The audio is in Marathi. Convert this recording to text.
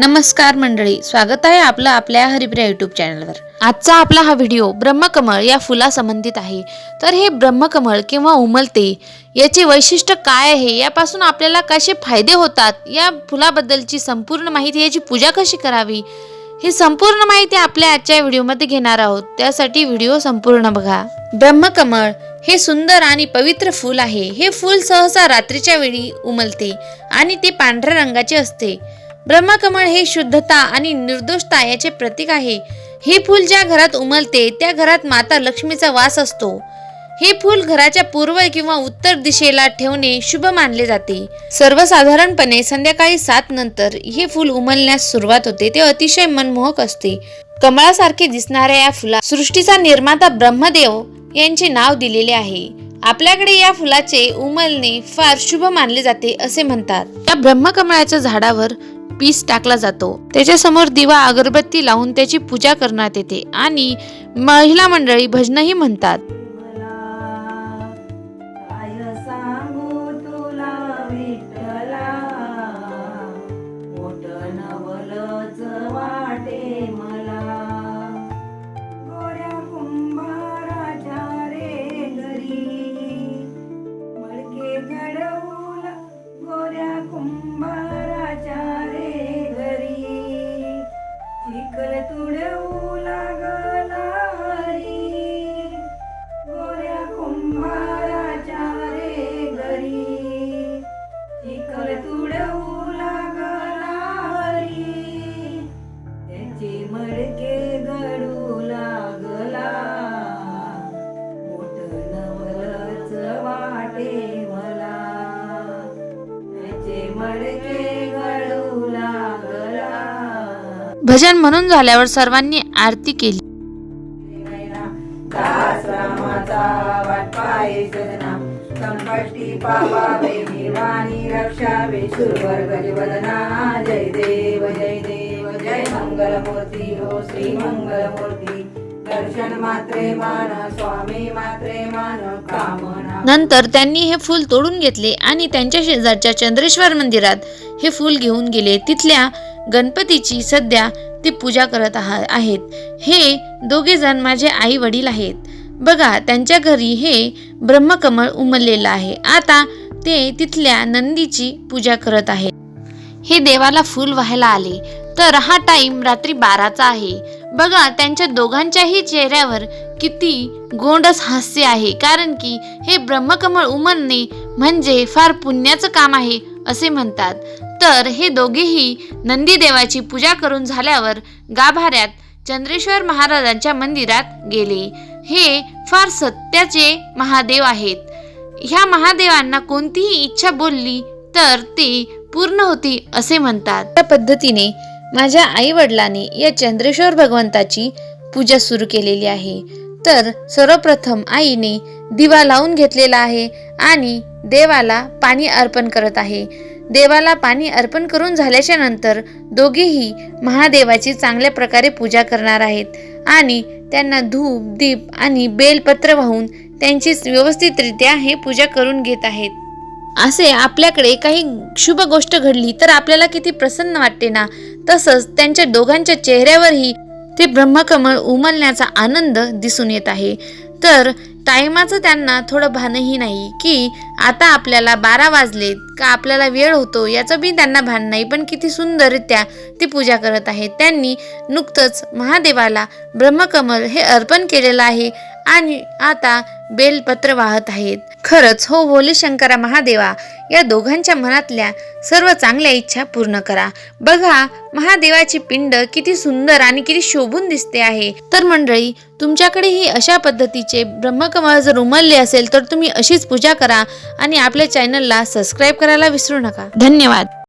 नमस्कार मंडळी स्वागत आहे आपलं आपल्या हरिप्रिया युट्यूब चॅनलवर आजचा आपला हा व्हिडिओ ब्रह्मकमळ या फुलासंबंधित आहे. तर हे ब्रह्मकमळ किंवा उमलते याचे वैशिष्ट्य काय आहे यापासून आपल्याला कसे फायदे होतात या फुलाबद्दलची संपूर्ण माहिती याची पूजा कशी करावी ही संपूर्ण माहिती आपल्या आजच्या व्हिडिओमध्ये घेणार आहोत. त्यासाठी व्हिडिओ संपूर्ण बघा. ब्रह्मकमळ हे सुंदर आणि पवित्र फूल आहे. हे फूल सहसा रात्रीच्या वेळी उमलते आणि ते पांढऱ्या रंगाचे असते. ब्रह्मकमळ हे शुद्धता आणि निर्दोषता याचे प्रतीक आहे. हे फूल ज्या घरात उमलते त्या घरात माता लक्ष्मीचा वास असतो. हे फूल घराच्या पूर्व किंवा उत्तर दिशेला ठेवणे शुभ मानले जाते. सर्वसाधारणपणे संध्याकाळी सात नंतर हे फूल उमलण्यास सुरुवात होते. ते अतिशय मनमोहक असते. कमळासारखे दिसणाऱ्या या फुला सृष्टीचा निर्माता ब्रह्मदेव यांचे नाव दिलेले आहे. आपल्याकडे या फुलाचे उमलणे फार शुभ मानले जाते असे म्हणतात. या ब्रह्मकमळाच्या झाडावर पीस टाकला जातो. त्याच्यासमोर दिवा अगरबत्ती लावून त्याची पूजा करण्यात येते आणि महिला मंडळी भजनही म्हणतात. तुडवू लागला हरी गोऱ्या कुंभाराच्या रे घरी. चिखल तुडवू लागला हरी त्याचे मडके गडू लागला. मोठ नवलच वाटे मला त्याचे मडके भजन म्हणून झाल्यावर सर्वांनी आरती केली. जय देव जय देव जय मंगलमूर्ती हो श्री मंगलमूर्ती नंतर त्यांनी हे फूल तोडून घेतले आणि त्यांच्या शेजारच्या चंद्रेश्वर मंदिरात हे फूल घेऊन गेले. तिथल्या गणपतीची सध्या ते पूजा करत आहा- आहेत. हे दोघे जण माझे आई वडील आहेत. बघा त्यांच्या घरी हे ब्रह्मकमळ उमललेलं आहे. आता ते तिथल्या नंदीची पूजा करत आहेत. हे देवाला फूल व्हायला आले. तर हा टाइम रात्री बाराचा आहे. बघा त्यांच्या दोघांच्याही चेहऱ्यावर किती गोंडस हास्य आहे. कारण की हे ब्रह्मकमळ उमलणे म्हणजे फार पुण्याचं काम आहे असे म्हणतात. तर हे दोघेही नंदीदेवाची पूजा करून झाल्यावर गाभाऱ्यात चंद्रेश्वर महाराजांच्या मंदिरात गेले. हे फार सत्याचे महादेव आहेत. ह्या महादेवांना कोणतीही इच्छा बोलली तर ती पूर्ण होती असे म्हणतात. त्या पद्धतीने माझ्या आई वडिलांनी या चंद्रेश्वर भगवंताची पूजा सुरू केलेली आहे. तर सर्वप्रथम आईने दिवा लावून घेतलेला आहे आणि देवाला पाणी अर्पण करत आहे. देवाला पाणी अर्पण करून झाल्याच्यानंतर दोघेही महादेवाची चांगल्या प्रकारे पूजा करणार आहेत. आणि त्यांना धूप दीप आणि बेलपत्र वाहून त्यांची व्यवस्थितरित्या हे पूजा करून घेत आहेत. असे आपल्याकडे काही शुभ गोष्ट घडली तर आपल्याला किती प्रसन्न वाटते ना? तसंच त्यांच्या दोघांच्या चेहऱ्यावरही ते ब्रह्मकमळ उमलण्याचा आनंद दिसून येत आहे. तर टायमाचं त्यांना थोडं भानही नाही की आता आपल्याला बारा वाजलेत का आपल्याला वेळ होतो याचं बी त्यांना भान नाही. पण किती सुंदररित्या ती पूजा करत आहेत. त्यांनी नुकतंच महादेवाला ब्रह्मकमल हे अर्पण केलेलं आहे आणि आता बेलपत्र वाहत आहेत. खरंच हो भोले शंकरा महादेवा या दोघांच्या मनातल्या सर्व चांगल्या इच्छा पूर्ण करा. बघा महादेवाची पिंड किती सुंदर आणि किती शोभून दिसते आहे. तर मंडळी तुमच्याकडेही अशा पद्धतीचे ब्रह्मकमळ जर उमलले असेल तर तुम्ही अशीच पूजा करा आणि आपल्या चॅनलला सबस्क्राईब करायला विसरू नका. धन्यवाद.